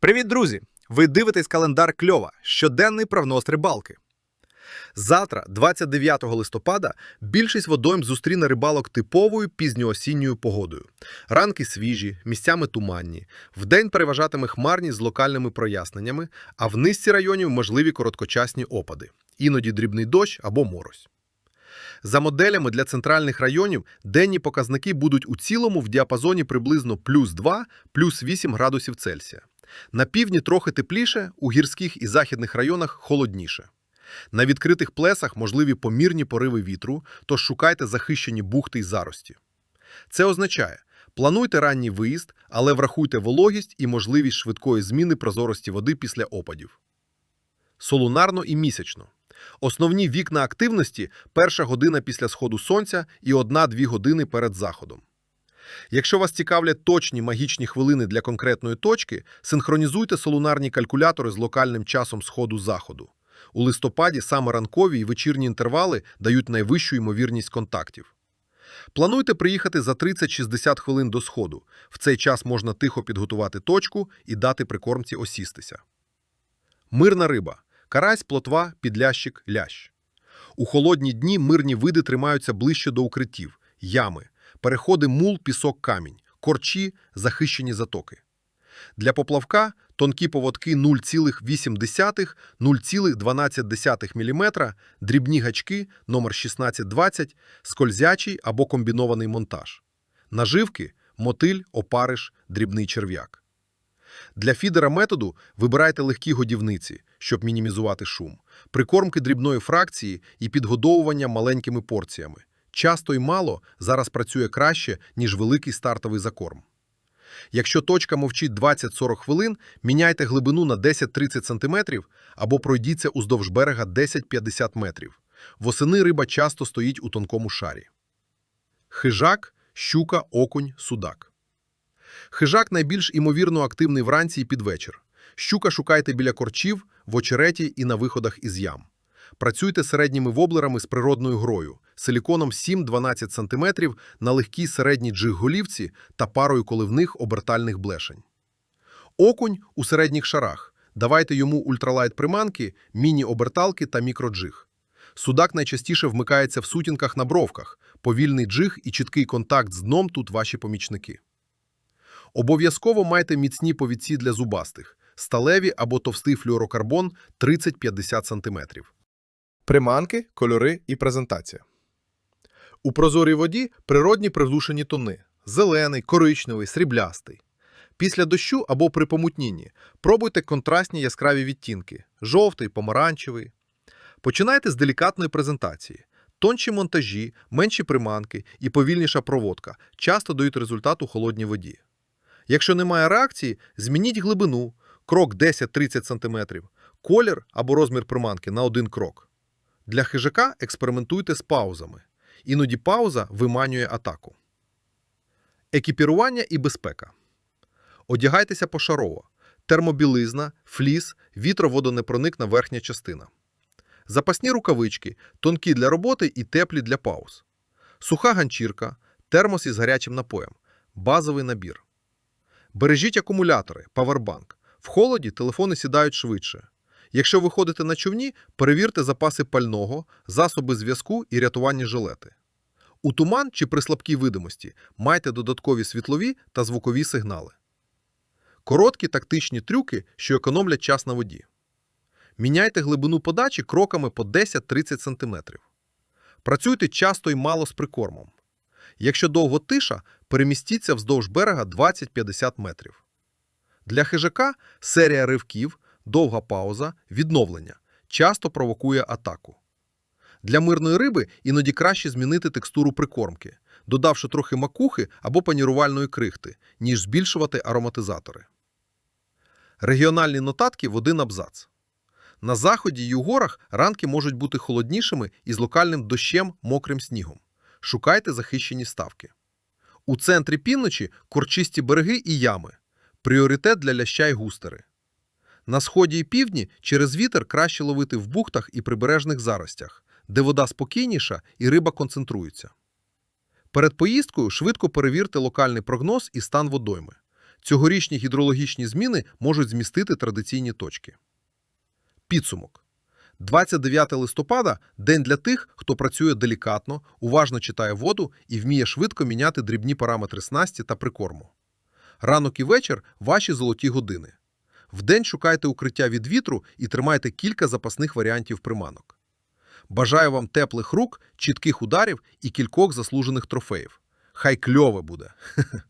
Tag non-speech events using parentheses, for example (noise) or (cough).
Привіт, друзі! Ви дивитесь календар Кльова, щоденний прогноз рибалки. Завтра, 29 листопада, більшість водойм зустріне рибалок типовою пізньоосінньою погодою. Ранки свіжі, місцями туманні. Вдень переважатиме хмарність з локальними проясненнями, а в низці районів можливі короткочасні опади, іноді дрібний дощ або морось. За моделями для центральних районів денні показники будуть у цілому в діапазоні приблизно плюс 2, плюс 8 градусів Цельсія. На півдні трохи тепліше, у гірських і західних районах холодніше. На відкритих плесах можливі помірні пориви вітру, тож шукайте захищені бухти й зарості. Це означає, плануйте ранній виїзд, але врахуйте вологість і можливість швидкої зміни прозорості води після опадів. Солунарно і місячно. Основні вікна активності перша година після сходу сонця і 1-2 години перед заходом. Якщо вас цікавлять точні магічні хвилини для конкретної точки, синхронізуйте солунарні калькулятори з локальним часом сходу-заходу. У листопаді саме ранкові і вечірні інтервали дають найвищу ймовірність контактів. Плануйте приїхати за 30-60 хвилин до сходу. В цей час можна тихо підготувати точку і дати прикормці осістися. Мирна риба. Карась, плотва, підлящик, лящ. У холодні дні мирні види тримаються ближче до укриттів, ями, переходи мул, пісок, камінь, корчі, захищені затоки. Для поплавка тонкі поводки 0,8-0,12 мм, дрібні гачки номер 1620, скользячий або комбінований монтаж. Наживки – мотиль, опариш, дрібний черв'як. Для фідера методу вибирайте легкі годівниці, щоб мінімізувати шум, прикормки дрібної фракції і підгодовування маленькими порціями. Часто й мало зараз працює краще, ніж великий стартовий закорм. Якщо точка мовчить 20-40 хвилин, міняйте глибину на 10-30 см або пройдіться уздовж берега 10-50 метрів. Восени риба часто стоїть у тонкому шарі. Хижак, щука, окунь, судак. Хижак найбільш імовірно активний вранці і під вечір. Щука шукайте біля корчів, в очереті і на виходах із ям. Працюйте середніми воблерами з природною грою, силіконом 7-12 см на легкій середній джиг-голівці та парою коливних обертальних блешень. Окунь у середніх шарах. Давайте йому ультралайт приманки, міні-оберталки та мікроджиг. Судак найчастіше вмикається в сутінках на бровках, повільний джиг і чіткий контакт з дном тут ваші помічники. Обов'язково майте міцні повідці для зубастих, сталеві або товстий флюорокарбон 30-50 см. Приманки, кольори і презентація. У прозорій воді природні придушені тони – зелений, коричневий, сріблястий. Після дощу або при помутнінні пробуйте контрастні яскраві відтінки – жовтий, помаранчевий. Починайте з делікатної презентації. Тонші монтажі, менші приманки і повільніша проводка часто дають результат у холодній воді. Якщо немає реакції, змініть глибину, крок 10-30 см, колір або розмір приманки на один крок. Для хижака експериментуйте з паузами. Іноді пауза виманює атаку. Екіпірування і безпека. Одягайтеся пошарово. Термобілизна, фліс, вітроводонепроникна верхня частина. Запасні рукавички, тонкі для роботи і теплі для пауз. Суха ганчірка, термос із гарячим напоєм. Базовий набір. Бережіть акумулятори, павербанк. В холоді телефони сідають швидше. Якщо ви ходите на човні, перевірте запаси пального, засоби зв'язку і рятувальні жилети. У туман чи при слабкій видимості майте додаткові світлові та звукові сигнали. Короткі тактичні трюки, що економлять час на воді. Міняйте глибину подачі кроками по 10-30 см. Працюйте часто і мало з прикормом. Якщо довго тиша, перемістіться вздовж берега 20-50 метрів. Для хижака серія ривків, довга пауза, відновлення часто провокує атаку. Для мирної риби іноді краще змінити текстуру прикормки, додавши трохи макухи або панірувальної крихти, ніж збільшувати ароматизатори. Регіональні нотатки в один абзац. На заході й у горах ранки можуть бути холоднішими із локальним дощем мокрим снігом. Шукайте захищені ставки. У центрі півночі корчисті береги і ями. Пріоритет для ляща й густери. На сході і півдні через вітер краще ловити в бухтах і прибережних заростях, де вода спокійніша і риба концентрується. Перед поїздкою швидко перевірте локальний прогноз і стан водойми. Цьогорічні гідрологічні зміни можуть змістити традиційні точки. Підсумок. 29 листопада – день для тих, хто працює делікатно, уважно читає воду і вміє швидко міняти дрібні параметри снасті та прикорму. Ранок і вечір – ваші золоті години. Вдень шукайте укриття від вітру і тримайте кілька запасних варіантів приманок. Бажаю вам теплих рук, чітких ударів і кількох заслужених трофеїв. Хай кльове буде! (laughs)